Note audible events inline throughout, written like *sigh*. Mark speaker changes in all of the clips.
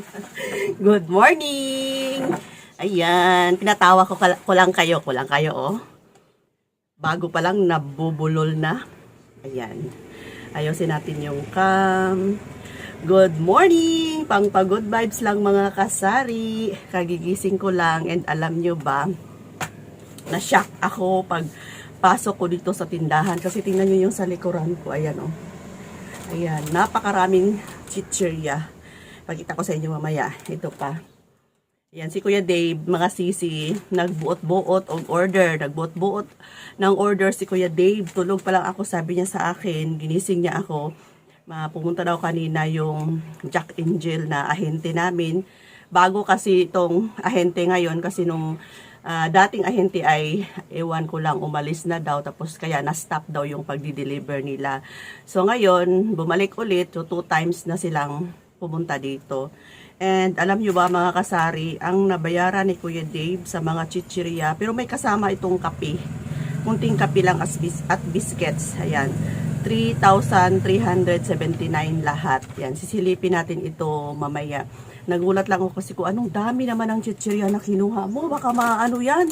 Speaker 1: *laughs* Good morning! Ayan, pinatawa ko, ko lang kayo, ko lang kayo, oh. Bago pa lang, nabubulol na. Ayan. Ayusin natin yung cam. Good morning! Pang good vibes lang mga kasari. Kagigising ko lang and alam nyo ba, na-shock ako pag pasok ko dito sa tindahan kasi tingnan nyo yung sa likuran ko. Ayan, oh. Ayan, napakaraming chichirya. Pakita ko sa inyo mamaya. Ito pa. Ayan, si Kuya Dave, mga sisi, nagbuot-buot og order. Nagbuot-buot ng order si Kuya Dave. Tulog pa lang ako, sabi niya sa akin, ginising niya ako. Pumunta daw kanina yung Jack Angel na ahente namin. Bago kasi itong ahente ngayon kasi nung ah, dating ahente ay ewan ko lang umalis na daw tapos kaya na-stop daw yung pagdi-deliver nila. So ngayon, bumalik ulit. So two times na silang pumunta dito. And alam nyo ba mga kasari, ang nabayaran ni Kuya Dave sa mga chichirya, pero may kasama itong kape. Munting kape lang as at biscuits. Ayan. 3,379 lahat. Yan, sisilipin natin ito mamaya. Nagulat lang ako kasi ko, anong dami naman ng chichirya na kinuha mo? Baka maano yan?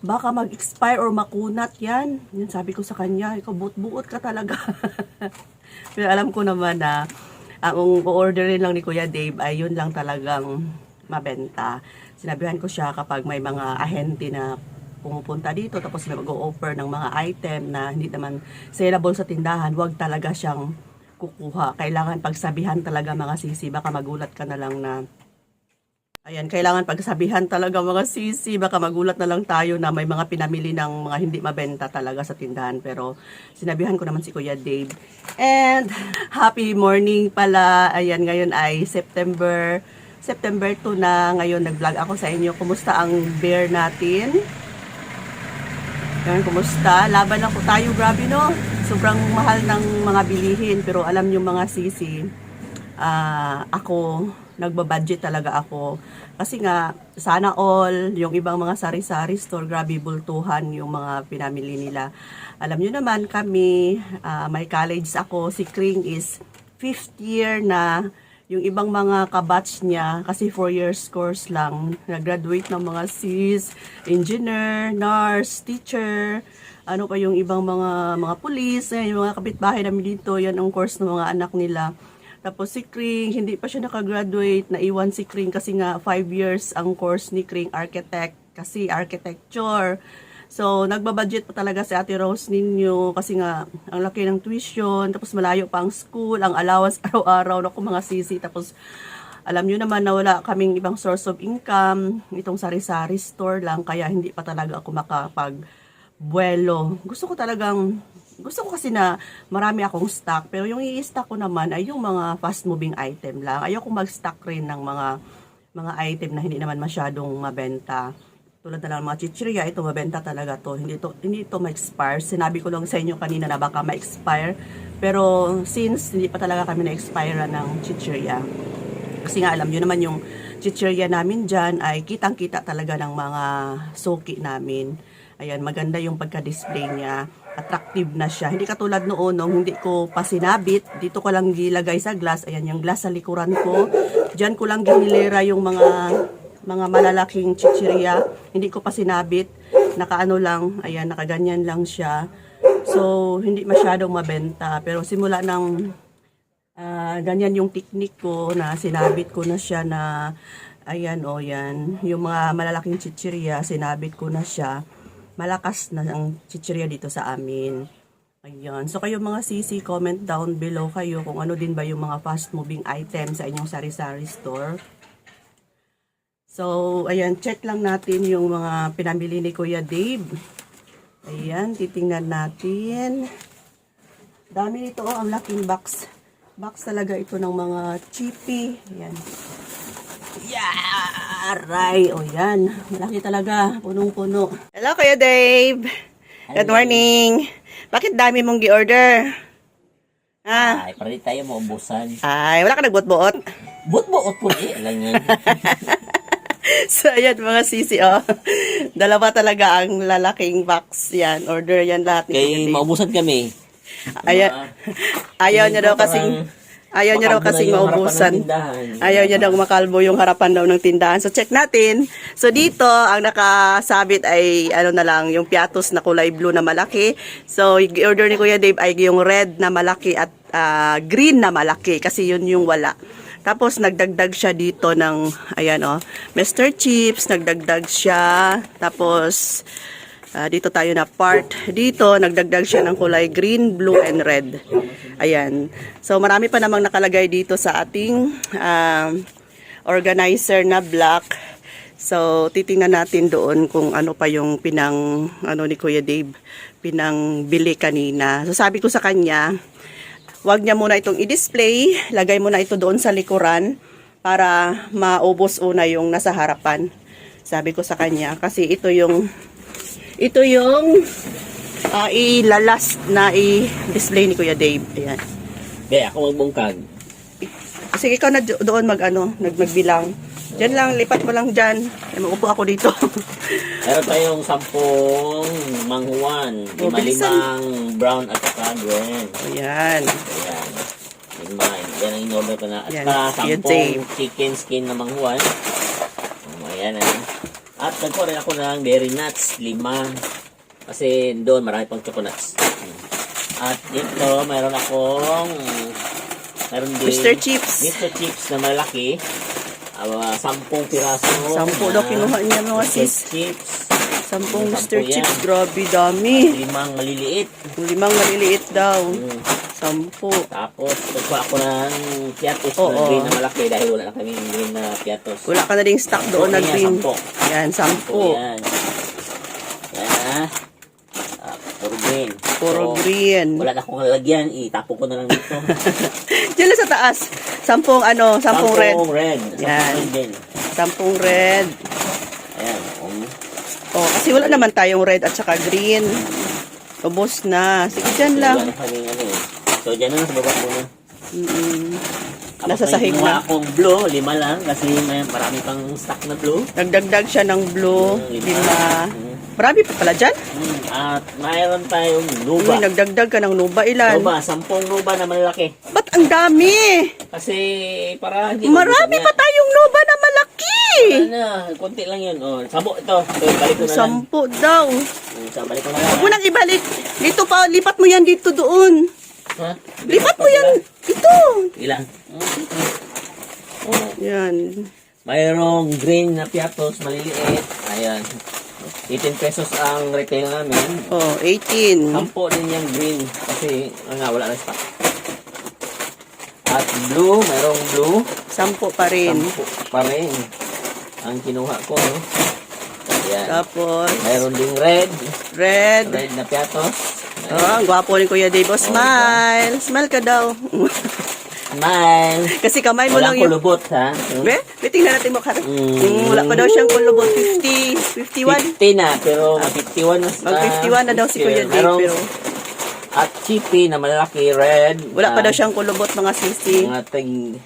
Speaker 1: Baka mag-expire or makunat yan. Yan sabi ko sa kanya, ikaw buot-buot ka talaga. *laughs* Pero alam ko naman na ang orderin lang ni Kuya Dave ay yun lang talagang mabenta. Sinabihan ko siya kapag may mga ahente na pumupunta dito tapos sila mag-offer ng mga item na hindi naman sellable sa tindahan, wag talaga siyang kukuha. Kailangan pagsabihan talaga mga sisi, baka magulat ka na lang na Ayan, kailangan pagsabihan talaga mga sisi. Baka magulat na lang tayo na may mga pinamili ng mga hindi mabenta talaga sa tindahan. Pero sinabihan ko naman si Kuya Dave. And happy morning pala. Ayan, ngayon ay September September 2 na. Ngayon nag-vlog ako sa inyo. Kumusta ang bear natin? Ayan, kumusta? Laban ako tayo, grabe no? Sobrang mahal ng mga bilihin. Pero alam nyo mga sisi, ah ako, nagbabudget talaga ako. Kasi nga, sana all, yung ibang mga sari-sari store, grabe bultuhan yung mga pinamili nila. Alam nyo naman, kami, ah, may college ako, si Kring is fifth year na yung ibang mga kabatch niya, kasi 4 years course lang, nag-graduate ng mga sis, engineer, nurse, teacher, ano pa yung ibang mga mga pulis, eh, yung mga kapitbahay namin dito, yan ang course ng mga anak nila. Tapos si Kring, hindi pa siya nakagraduate, naiwan si Kring kasi nga 5 years ang course ni Kring architect, kasi architecture. So, nagbabudget pa talaga si Ate Rose ninyo kasi nga ang laki ng tuition, tapos malayo pa ang school, ang allowance *laughs* araw-araw na mga sisi, tapos alam nyo naman na wala kaming ibang source of income, itong sari-sari store lang, kaya hindi pa talaga ako makapag buwelo. Gusto ko talagang, gusto ko kasi na marami akong stock, pero yung i-stock ko naman ay yung mga fast-moving item lang. Ayoko mag-stock rin ng mga mga item na hindi naman masyadong mabenta. Tulad na lang ng mga chichirya, ito mabenta talaga to. Hindi to, hindi to ma-expire. Sinabi ko lang sa inyo kanina na baka ma-expire. Pero since hindi pa talaga kami na-expire ng chichirya, kasi nga alam nyo naman yung chichirya namin dyan ay kitang-kita talaga ng mga suki namin. Ayan, maganda yung pagka-display niya. Attractive na siya. Hindi katulad noon nung hindi ko pa sinabit. Dito ko lang gilagay sa glass. Ayan, yung glass sa likuran ko. Diyan ko lang ginilera yung mga mga malalaking chichirya. Hindi ko pa sinabit. Nakaano lang. Ayan, nakaganyan lang siya. So, hindi masyadong mabenta. Pero simula ng Ah, ganyan yung technique ko na sinabit ko na siya na ayan o yan yung mga malalaking chichirya sinabit ko na siya malakas na ang chichirya dito sa amin. Ayan so kayo mga sisi comment down below kayo kung ano din ba yung mga fast moving items sa inyong sari-sari store. So ayan check lang natin yung mga pinamili ni Kuya Dave. Ayan titingnan natin. Dami nito oh, ang laking box. Box talaga ito ng mga chippy. Yan. Yeah! Aray! O yan. Malaki talaga. Punong-puno. Hello, Kuya Dave. Good morning. Bakit dami mong gi-order? Ha?
Speaker 2: Ay, para di tayo maubusan.
Speaker 1: Ay, wala ka nagbuot-buot?
Speaker 2: But-buot po eh. Alam niyo. *laughs*
Speaker 1: so, ayan mga sisi, oh. Dalawa talaga ang lalaking box. Yan. Order yan lahat ni Kuya
Speaker 2: Kay
Speaker 1: Dave.
Speaker 2: maubusan kami.
Speaker 1: Ayan. *laughs* Ayaw niya daw
Speaker 2: Parang-
Speaker 1: kasing Ayaw niya daw kasing maubusan. Ayaw niya daw makalbo yung harapan daw ng tindahan. So check natin. So dito, ang nakasabit ay ano na lang, yung piatos na kulay blue na malaki. So i-order ni Kuya Dave ay yung red na malaki at ah, green na malaki kasi yun yung wala. Tapos nagdagdag siya dito ng ayan oh, Mr. Chips, nagdagdag siya. Tapos Ah, dito tayo na part. Dito, nagdagdag siya ng kulay green, blue, and red. Ayan. So, marami pa namang nakalagay dito sa ating um, organizer na black. So, titingnan natin doon kung ano pa yung pinang, ano ni Kuya Dave, pinang bili kanina. So, sabi ko sa kanya, wag niya muna itong i-display, lagay mo na ito doon sa likuran para maubos una yung nasa harapan. Sabi ko sa kanya, kasi ito yung ito yung ah, ilalas na i-display ni Kuya Dave. Ayan.
Speaker 2: Kaya ako magbungkag.
Speaker 1: Sige, ikaw na do- doon mag, ano, nag, magbilang. Diyan lang, lipat mo lang dyan. Ay, maupo ako dito. *laughs*
Speaker 2: Meron tayong sampung manghuan,
Speaker 1: Oh,
Speaker 2: lima-limang brown at saka green.
Speaker 1: Ayan.
Speaker 2: Ayan. Lima. Yan ang in-order ko na. At saka sampung chicken skin na manghuan. Um, ayan ah. At nagkuha rin ako ng dairy nuts, lima. Kasi doon marami pang choconuts. At dito, mayroon akong meron din
Speaker 1: Mr. Chips.
Speaker 2: Mr. Chips na malaki. Uh, sampung piraso.
Speaker 1: Sampu
Speaker 2: na
Speaker 1: daw kinuha niya mga
Speaker 2: Mr.
Speaker 1: sis.
Speaker 2: Chips.
Speaker 1: Sampung
Speaker 2: Sampu
Speaker 1: Mr.
Speaker 2: yan.
Speaker 1: Chips. Grabe, dami.
Speaker 2: Limang maliliit.
Speaker 1: Limang maliliit daw.
Speaker 2: Mm.
Speaker 1: Sampu.
Speaker 2: Tapos, nagkuha ako ng piatos
Speaker 1: Oo.
Speaker 2: na green na malaki dahil wala na kami green na piatos.
Speaker 1: Wala ka na ding stock doon na green.
Speaker 2: sampo.
Speaker 1: Yan, sampu.
Speaker 2: Yan. Yan ah. Ah, puro green.
Speaker 1: Puro
Speaker 2: So,
Speaker 1: green.
Speaker 2: Wala na akong lalagyan. Itapo ko na lang dito. *laughs*
Speaker 1: Diyan lang sa taas. Sampung ano, sampung red.
Speaker 2: Sampung red. Sampung
Speaker 1: Yan.
Speaker 2: red din.
Speaker 1: Sampung red.
Speaker 2: Ayan. Um,
Speaker 1: Oh, kasi wala naman tayong red at saka green. Ubos na. Sige, dyan lang.
Speaker 2: wala na kami ano eh. So, dyan na lang sa baba muna.
Speaker 1: Mm-mm.
Speaker 2: Tapos
Speaker 1: Nasa
Speaker 2: may
Speaker 1: sahig na.
Speaker 2: akong blue. Lima lang kasi may marami pang stock na blue.
Speaker 1: Nagdagdag siya ng blue.
Speaker 2: Mm,
Speaker 1: Lima.
Speaker 2: Mm.
Speaker 1: Marami pa pala dyan.
Speaker 2: Mm, At mayroon tayong
Speaker 1: Uy,
Speaker 2: nuba.
Speaker 1: nagdagdag ka ng nuba ilan.
Speaker 2: Nuba, sampung nuba na malaki.
Speaker 1: Ba't ang dami?
Speaker 2: Kasi para hindi
Speaker 1: Marami pa tayong nuba na malaki.
Speaker 2: Ano, konti lang yun. Oh, sabo ito. So, balik ko na lang.
Speaker 1: Daw.
Speaker 2: Mm, So, balik ko na lang.
Speaker 1: Huwag mo nang ibalik. Dito pa, lipat mo yan dito doon.
Speaker 2: Ha?
Speaker 1: Lipat mo yan. Ito.
Speaker 2: Ilan? Oh,
Speaker 1: Yan.
Speaker 2: mayroong green na piatos, maliliit. Ayan. 18 pesos ang retail namin.
Speaker 1: Oh, 18.
Speaker 2: Sampo din yung green. Kasi, ano nga, wala na stock. At blue, mayroong blue.
Speaker 1: Sampu pa rin.
Speaker 2: Sampo pa rin. Ang kinuha ko. No? Ayan.
Speaker 1: Tapos,
Speaker 2: Mayroon ding red.
Speaker 1: red.
Speaker 2: Red na piatos.
Speaker 1: Oh, ang gwapo ni Kuya Dave. Oh, smile. Smile ka daw.
Speaker 2: Smile.
Speaker 1: Kasi kamay mo
Speaker 2: Walang
Speaker 1: lang yung...
Speaker 2: kulubot, ha?
Speaker 1: Be, be, tingnan natin mo ka.
Speaker 2: Mm.
Speaker 1: Mm, wala pa daw siyang kulubot. 50, 51.
Speaker 2: 50 na, pero mag 51 na.
Speaker 1: Mag 51 na daw si Kuya Dave,
Speaker 2: Merong-
Speaker 1: pero
Speaker 2: At chippy na malaki, red.
Speaker 1: wala pa daw siyang kulubot mga sisi.
Speaker 2: Mga ting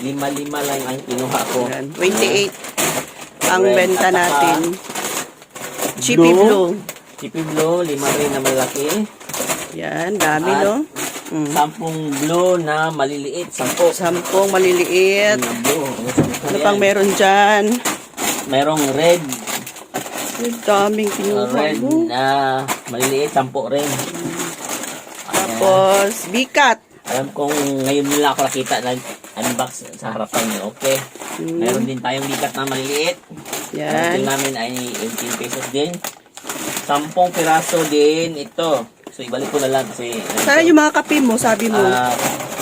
Speaker 2: lima-lima lang ang kinuha ko.
Speaker 1: Yan, 28 ang
Speaker 2: Red
Speaker 1: benta natin. Chippy blue.
Speaker 2: Chippy blue, lima rin na malaki.
Speaker 1: Yan, dami
Speaker 2: At-
Speaker 1: no. Mm.
Speaker 2: Sampung blue na maliliit. Sampo.
Speaker 1: Sampung maliliit.
Speaker 2: Na blue.
Speaker 1: Ano pang meron dyan?
Speaker 2: Merong red.
Speaker 1: Ang daming
Speaker 2: Uh,
Speaker 1: kinuha
Speaker 2: red
Speaker 1: mo.
Speaker 2: na maliliit. Sampo rin. Ayan.
Speaker 1: Tapos, bikat.
Speaker 2: Alam kong ngayon nila ako nakita nag-unbox sa harapan niyo. Okay.
Speaker 1: Mm.
Speaker 2: Meron din tayong bigat na maliliit. Ang
Speaker 1: Yan.
Speaker 2: bill namin ay 18 pesos din. Sampung piraso din ito. So, ibalik ko na lang kasi...
Speaker 1: Sana yung mga kape mo, sabi mo.
Speaker 2: Ah,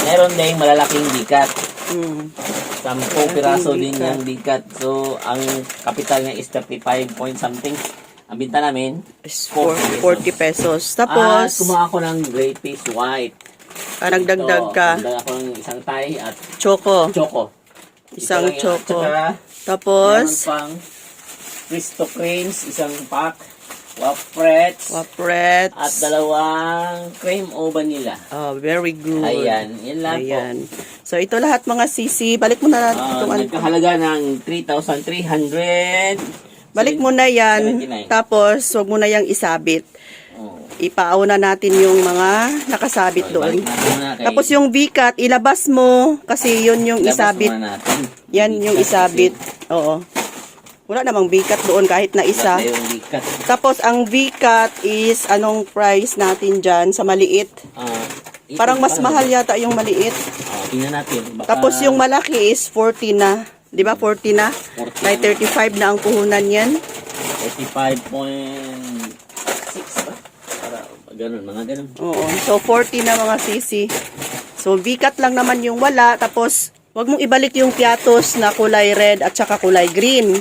Speaker 2: meron din malalaking bigat.
Speaker 1: Mm.
Speaker 2: Sampung piraso din yung bigat. So, ang kapital niya is 35 point something. Ang binta namin,
Speaker 1: Is
Speaker 2: 40
Speaker 1: 40 pesos.
Speaker 2: At
Speaker 1: Tapos,
Speaker 2: kumuha ako ng gray piece white.
Speaker 1: ah, nagdagdag ka.
Speaker 2: Nagdagdag ako ng isang tie at
Speaker 1: Choco.
Speaker 2: choco.
Speaker 1: Isang
Speaker 2: Ito
Speaker 1: choco.
Speaker 2: At
Speaker 1: Tapos,
Speaker 2: meron pang Cristo Creams, isang pack. Wafrets.
Speaker 1: wapret.
Speaker 2: At dalawang cream o vanilla.
Speaker 1: Oh, very good.
Speaker 2: Ayan, yan lang
Speaker 1: Ayan. So, ito lahat mga sisi. Balik mo na
Speaker 2: po. Ah,
Speaker 1: itong ano.
Speaker 2: nagkahalaga ng 3,300.
Speaker 1: Balik mo na yan.
Speaker 2: 79.
Speaker 1: Tapos, wag mo na yang isabit.
Speaker 2: Oh.
Speaker 1: Ipauna natin yung mga nakasabit
Speaker 2: So,
Speaker 1: doon.
Speaker 2: natin kay-
Speaker 1: Tapos yung bikat, ilabas mo kasi yun yung
Speaker 2: Ilabas
Speaker 1: isabit.
Speaker 2: natin.
Speaker 1: Yan yung isabit.
Speaker 2: kasi
Speaker 1: Oo. Wala namang bikat doon kahit na isa. Tapos ang bikat is anong price natin dyan sa maliit?
Speaker 2: Ito,
Speaker 1: Parang mas mahal yata yung maliit.
Speaker 2: Ah, tingnan natin. Baka
Speaker 1: Tapos yung malaki is 40 na. 'Di ba 40 na?
Speaker 2: 40
Speaker 1: May 35 na ang puhunan yan.
Speaker 2: 45.6 ba? Para ganun, mga ganun.
Speaker 1: Oo. So 40 na mga sisi. So bikat lang naman yung wala. Tapos wag mong ibalik yung piatos na kulay red at saka kulay green.